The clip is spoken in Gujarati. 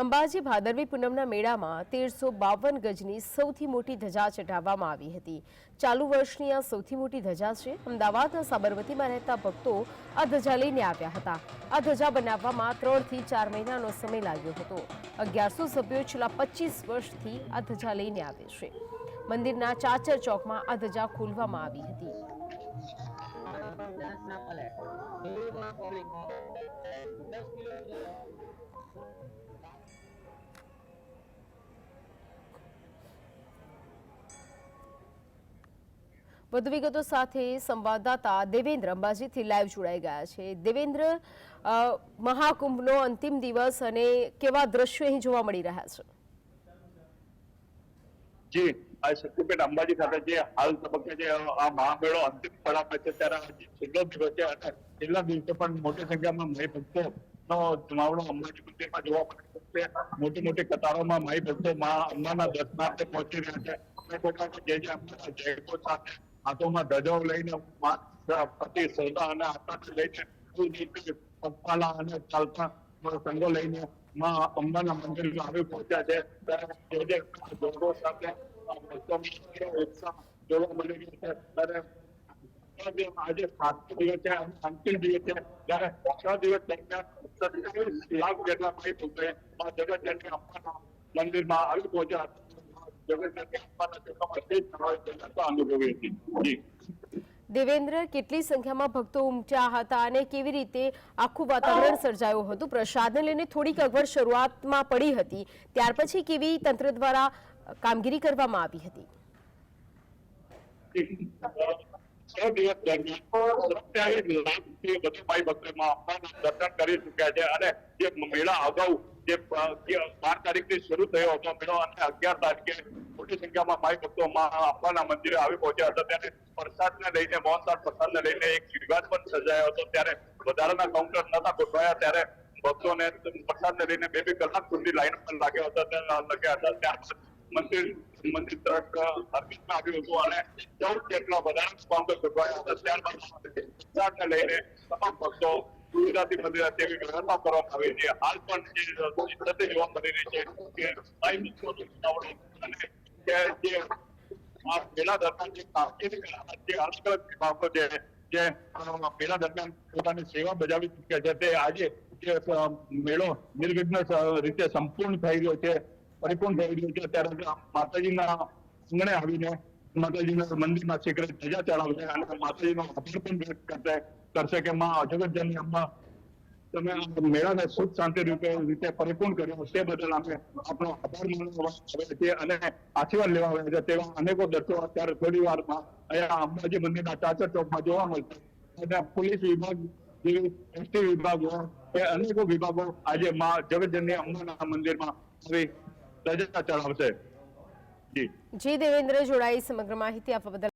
અંબાજી ભાદરવી પૂનમના મેળામાં તેરસો બાવન ગજની સૌથી મોટી ધજા ચઢાવવામાં આવી હતી. ચાલુ વર્ષની આ સૌથી મોટી ધજા છે. અમદાવાદના સાબરમતીમાં રહેતા ભક્તો આ ધજા લઈને આવ્યા હતા. આ ધજા બનાવવામાં ત્રણથી ચાર મહિનાનો સમય લાગ્યો હતો. અગિયારસો સભ્યો છેલ્લા પચીસ વર્ષથી આ ધજા લઈને આવે છે. મંદિરના ચાચર ચોકમાં આ ધજા ખોલવામાં આવી હતી. વધુ વિગતો સાથે સંવાદદાતા દેવેન્દ્ર અંબાજીથી લાઈવ જોડાઈ ગયા છે. દેવેન્દ્ર મહાકુંભનો અંતિમ દિવસ અને કેવા દ્રશ્યો અહીં જોવા મળી રહ્યા છે? જી શક્તિપીઠ અંબાજી ખાતે જે હાલ તબક્કે જે આ મહામેળો અંતિમ પડાવે છે, ત્યારે છેલ્લો દિવસ છે અને છેલ્લા દિવસે પણ મોટી સંખ્યામાં મહી ભક્તો નો જમાવડો અંબાજી મંદિરમાં જોવા મળી છે. મોટી મોટી કતારોમાં મહી ભક્તો મા અંબાના દર્શનાર્થે પહોંચી રહ્યા છે. જે જે અંબાના જયકો સાથે હાથોમાં ધજાઓ લઈને પતિ શ્રદ્ધા અને આસ્થાને લઈને કોઈ અને ચાલતા સંઘો લઈને માં અંબાના મંદિરમાં આવી પહોંચ્યા છે. જે સાથે જોવા મળી છે. ત્યારે આજે સાતમો દિવસ છે અંતિમ દિવસ છે. દિવસ દરમિયાન સત્યાવીસ લાખ જેટલા ભાઈ ભક્તોએ મા અંબાના મંદિરમાં આવી પહોંચ્યા હતા. દેવેન્દ્ર, કેટલી સંખ્યામાં ભક્તો ઉમટ્યા હતા અને કેવી રીતે આખું વાતાવરણ સર્જાયું હતું? પ્રસાદને લઈને થોડીક અગવડ શરૂઆતમાં પડી હતી. ત્યાર પછી કેવી તંત્ર દ્વારા કામગીરી કરવામાં આવી હતી? દર્શન કરી ચુક્યા છે અને મેળા અગાઉ જે અ, જે બાર તારીખથી શરૂ થયો હતો મેળો અને અગિયાર તારીખે મોટી સંખ્યામાં ભાઈ ભક્તોમાં અંબાના મંદિરે આવી પહોંચ્યા હતા. ત્યારે પ્રસાદને લઈને મોહનદાસ પ્રસાદને લઈને એક વિવાદ પણ સર્જાયો હતો. ત્યારે વધારાના કાઉન્ટર નતા ગોઠવાયા. ત્યારે ભક્તોને પ્રસાદને લઈને બે બે કલાક સુધી લાઈન પર લાગ્યા હતા. ત્યાં લગ્યા હતા. ત્યારબાદ મંદિર મંદિર તરફ સર્વિસમાં આવ્યું હતું અને ચૌદ જેટલા વધારે કાઉન્ટર ગોઠવાયા હતા. ત્યારબાદ પ્રસાદને લઈને તમામ ભક્તો ગુજરાતી મંદિર તેવી વ્યવસ્થા કરવામાં આવી છે? હાલ પણ જે સાથે જોવા મળી રહી છે, કે ભાઈ મિત્રોનું ચુનાવણી અને જે પેલા દરમિયાન જે કામગીરી જે અલગ વિભાગો છે જે પેલા દરમિયાન પોતાની સેવા બજાવી ચૂક્યા છે, તે આજે જે મેળો નિર્વિઘ્ન રીતે સંપૂર્ણ થઈ રહ્યો છે, પરિપૂર્ણ થઈ રહ્યો છે, ત્યારે માતાજીના આંગણે આવીને માતાજીના મંદિરમાં શિખરે ધજા ચડાવશે અને માતાજીનો આભાર પણ વ્યક્ત કરશે કરશે કે માં જગતજનની અમ્મા, તમે મેળાને સુખ શાંતિ રૂપે રીતે પરિપૂર્ણ કર્યો તે બદલ અમે આપણો આભાર માનવા આવે છે અને આશીર્વાદ લેવા આવે છે તેવા અનેકો દર્શકો અત્યારે થોડી વારમાં અહીંયા અંબાજી મંદિરના ચાચર ચોકમાં જોવા મળશે અને પોલીસ વિભાગ, જેવી એસટી વિભાગો, એ અનેકો વિભાગો આજે માં જગતજનની અંબાના મંદિરમાં આવી રજા ચડાવશે. જી. દેવેન્દ્ર જોડાઈ સમગ્ર માહિતી આપવા બદલ